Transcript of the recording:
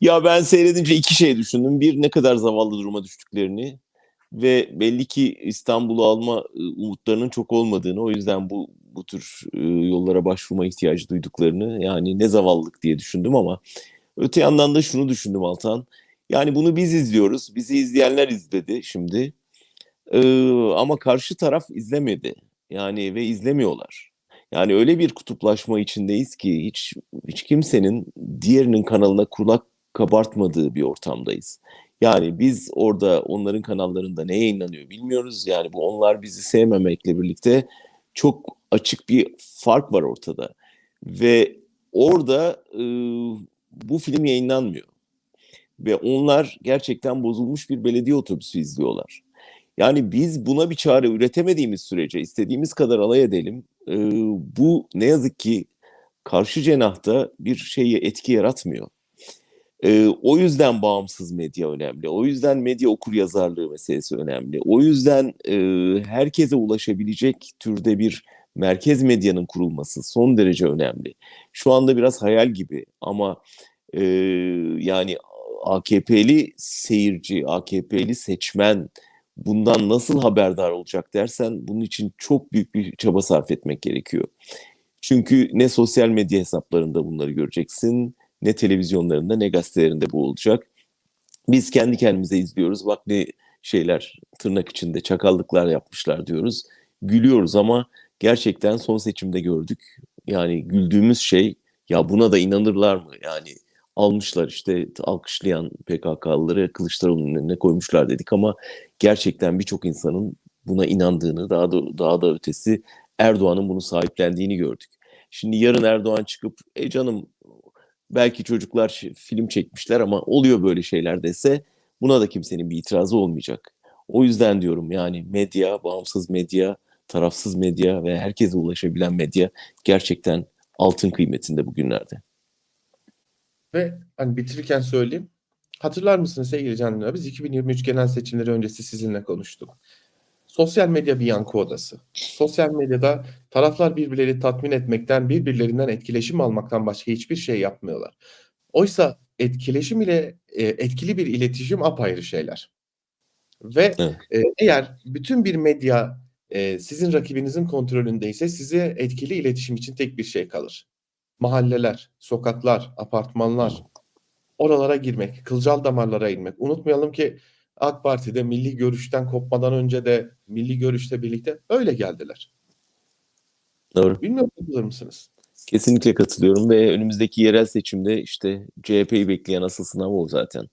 Ya ben seyredince iki şey düşündüm. Bir ne kadar zavallı duruma düştüklerini ve belli ki İstanbul'u alma e, umutlarının çok olmadığını o yüzden bu bu tür e, yollara başvurma ihtiyacı duyduklarını yani ne zavallılık diye düşündüm ama öte yandan da şunu düşündüm Altan. Yani bunu biz izliyoruz. Bizi izleyenler izledi şimdi. Ee, ama karşı taraf izlemedi. Yani ve izlemiyorlar. Yani öyle bir kutuplaşma içindeyiz ki hiç hiç kimsenin diğerinin kanalına kulak kabartmadığı bir ortamdayız. Yani biz orada onların kanallarında ne yayınlanıyor bilmiyoruz. Yani bu onlar bizi sevmemekle birlikte çok açık bir fark var ortada. Ve orada e, bu film yayınlanmıyor. Ve onlar gerçekten bozulmuş bir belediye otobüsü izliyorlar. Yani biz buna bir çare üretemediğimiz sürece istediğimiz kadar alay edelim. E, bu ne yazık ki karşı cenahta bir şeyi etki yaratmıyor. E, o yüzden bağımsız medya önemli. O yüzden medya okur yazarlığı meselesi önemli. O yüzden e, herkese ulaşabilecek türde bir merkez medyanın kurulması son derece önemli. Şu anda biraz hayal gibi ama e, yani AKP'li seyirci, AKP'li seçmen bundan nasıl haberdar olacak dersen bunun için çok büyük bir çaba sarf etmek gerekiyor. Çünkü ne sosyal medya hesaplarında bunları göreceksin, ne televizyonlarında ne gazetelerinde bu olacak. Biz kendi kendimize izliyoruz. Bak ne şeyler tırnak içinde çakallıklar yapmışlar diyoruz. Gülüyoruz ama gerçekten son seçimde gördük. Yani güldüğümüz şey ya buna da inanırlar mı? Yani almışlar işte alkışlayan PKK'lıları Kılıçdaroğlu'nun önüne koymuşlar dedik ama gerçekten birçok insanın buna inandığını daha da daha da ötesi Erdoğan'ın bunu sahiplendiğini gördük. Şimdi yarın Erdoğan çıkıp e canım belki çocuklar film çekmişler ama oluyor böyle şeyler dese buna da kimsenin bir itirazı olmayacak. O yüzden diyorum yani medya, bağımsız medya, tarafsız medya ve herkese ulaşabilen medya gerçekten altın kıymetinde bugünlerde. Ve hani bitirirken söyleyeyim. Hatırlar mısınız sevgili Can Biz 2023 genel seçimleri öncesi sizinle konuştuk. Sosyal medya bir yankı odası. Sosyal medyada taraflar birbirleri tatmin etmekten, birbirlerinden etkileşim almaktan başka hiçbir şey yapmıyorlar. Oysa etkileşim ile e, etkili bir iletişim apayrı şeyler. Ve Evet. e, eğer bütün bir medya e, sizin rakibinizin kontrolündeyse size etkili iletişim için tek bir şey kalır. Mahalleler, sokaklar, apartmanlar, oralara girmek, kılcal damarlara inmek. Unutmayalım ki AK Parti'de milli görüşten kopmadan önce de milli görüşle birlikte öyle geldiler. Doğru. Bilmiyorum katılır mısınız? Kesinlikle katılıyorum ve önümüzdeki yerel seçimde işte CHP'yi bekleyen asıl sınav o zaten.